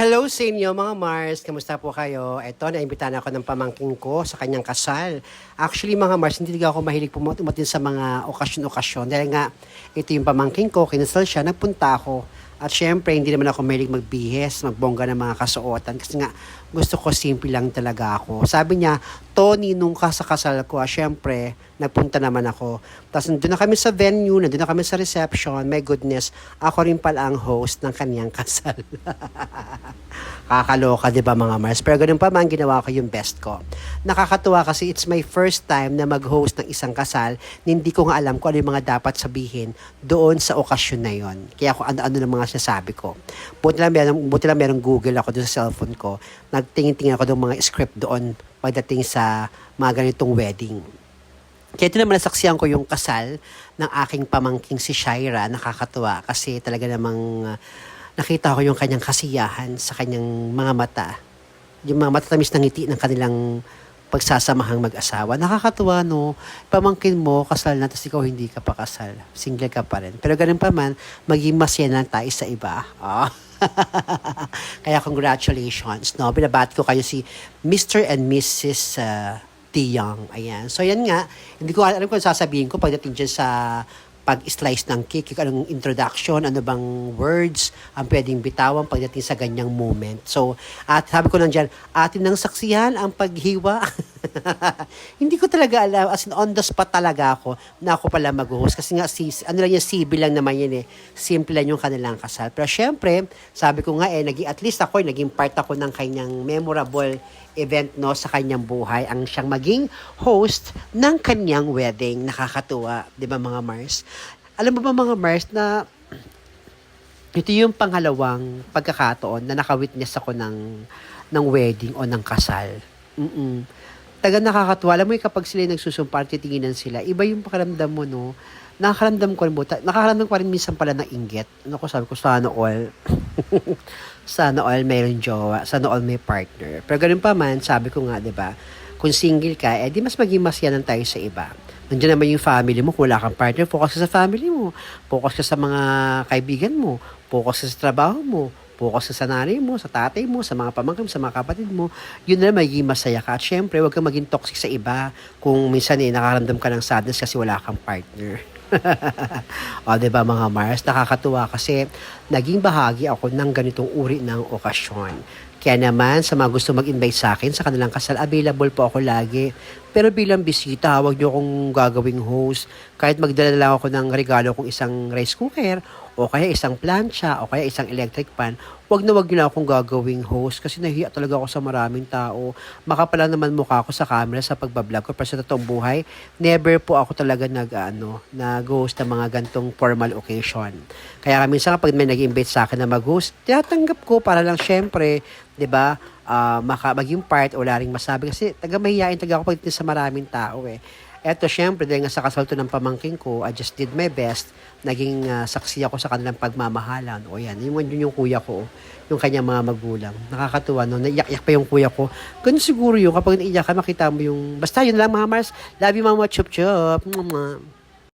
Hello sa inyo mga Mars, kamusta po kayo? Ito, naimbitahan ako ng pamangking ko sa kanyang kasal. Actually mga Mars, hindi talaga ako mahilig pumutin sa mga okasyon-okasyon. Dahil nga, ito yung pamangking ko, kinasal siya, nagpunta ako. At syempre, hindi naman ako mahilig magbihis, magbongga ng mga kasuotan. Kasi nga, gusto ko simple lang talaga ako. Sabi niya, Tony, nung kasakasal ko, ah, syempre, nagpunta naman ako. Tapos nandun na kami sa venue, nandun na kami sa reception. My goodness, ako rin pala ang host ng kanyang kasal. Kakaloka, di ba mga Mars? Pero ganun pa man, ginawa ko yung best ko. Nakakatuwa kasi it's my first time na mag-host ng isang kasal hindi ko nga alam kung ano yung mga dapat sabihin doon sa okasyon na yon. Kaya ako ano-ano ng mga sinasabi ko. Buti lang meron, buti lang meron Google ako doon sa cellphone ko. Nagtingin-tingin ako ng mga script doon pagdating sa mga ganitong wedding. Kaya ito naman nasaksiyan ko yung kasal ng aking pamangking si Shaira. Nakakatuwa kasi talaga namang uh, nakita ko yung kanyang kasiyahan sa kanyang mga mata. Yung mga matatamis na ngiti ng kanilang pagsasamahang mag-asawa. Nakakatuwa, no? Pamangkin mo, kasal na, tapos ikaw hindi ka pa kasal. Single ka pa rin. Pero ganun pa man, maging masaya na tayo sa iba. Ah. Kaya congratulations, no? Binabat ko kayo si Mr. and Mrs. Uh, Young. Ayan. So, yan nga. Hindi ko alam kung sasabihin ko pagdating dyan sa pag-slice ng cake, yung anong introduction, ano bang words ang pwedeng bitawan pagdating sa ganyang moment. So, at sabi ko lang dyan, atin nang saksihan ang paghiwa. Hindi ko talaga alam, as in on the spot talaga ako na ako pala mag-host. Kasi nga, si, ano lang yan, CB lang naman yun eh. Simple lang yung kanilang kasal. Pero syempre, sabi ko nga eh, naging, at least ako, eh, naging part ako ng kanyang memorable event no sa kanyang buhay ang siyang maging host ng kanyang wedding. Nakakatuwa, 'di ba mga Mars? Alam mo ba mga Mars na ito yung pangalawang pagkakataon na nakawitness ako ng ng wedding o ng kasal. Mm Taga nakakatuwa. Alam mo yung kapag sila nagsusumpa, titinginan sila, iba yung pakiramdam mo, no? Nakakaramdam ko rin po, nakakaramdam ko rin minsan pala ng inggit. Ano ko sabi ko, sana all. sana all mayroon jowa, sana all may partner. Pero ganun pa man, sabi ko nga, di ba, kung single ka, eh di mas maging masyanan tayo sa iba. Nandiyan naman yung family mo, kung wala kang partner, focus ka sa family mo. Focus ka sa mga kaibigan mo. Focus ka sa trabaho mo. Focus ka sa nanay mo, sa tatay mo, sa mga pamangkin sa mga kapatid mo. Yun na magiging masaya ka. At syempre, huwag kang maging toxic sa iba kung minsan eh, nakaramdam ka ng sadness kasi wala kang partner. o, di ba mga Mars? Nakakatuwa kasi naging bahagi ako ng ganitong uri ng okasyon. Kaya naman, sa mga gusto mag-invite sa akin sa kanilang kasal, available po ako lagi. Pero bilang bisita, huwag niyo akong gagawing host. Kahit magdala lang ako ng regalo kong isang rice cooker, o kaya isang plancha, o kaya isang electric pan, wag na wag niyo na akong gagawing host kasi nahiya talaga ako sa maraming tao. Makapala naman mukha ako sa camera sa pagbablog ko, pero sa totoong buhay, never po ako talaga nag, ano, nag-host ng mga gantong formal occasion. Kaya minsan kapag may nag-invite sa akin na mag-host, tinatanggap ko para lang syempre, 'di ba? Uh, maka maging part o wala ring masabi kasi taga mahihain taga ako pagdating sa maraming tao eh. Eto, syempre, dahil nga sa kasalto ng pamangking ko, I just did my best. Naging uh, saksi ako sa kanilang pagmamahalan. O yan, yung, yun yung kuya ko, yung kanyang mga magulang. Nakakatuwa, no? Naiyak-yak pa yung kuya ko. Ganun siguro yung kapag naiyak ka, makita mo yung... Basta yun lang, mga Mars. Love you, mama. Chup-chup.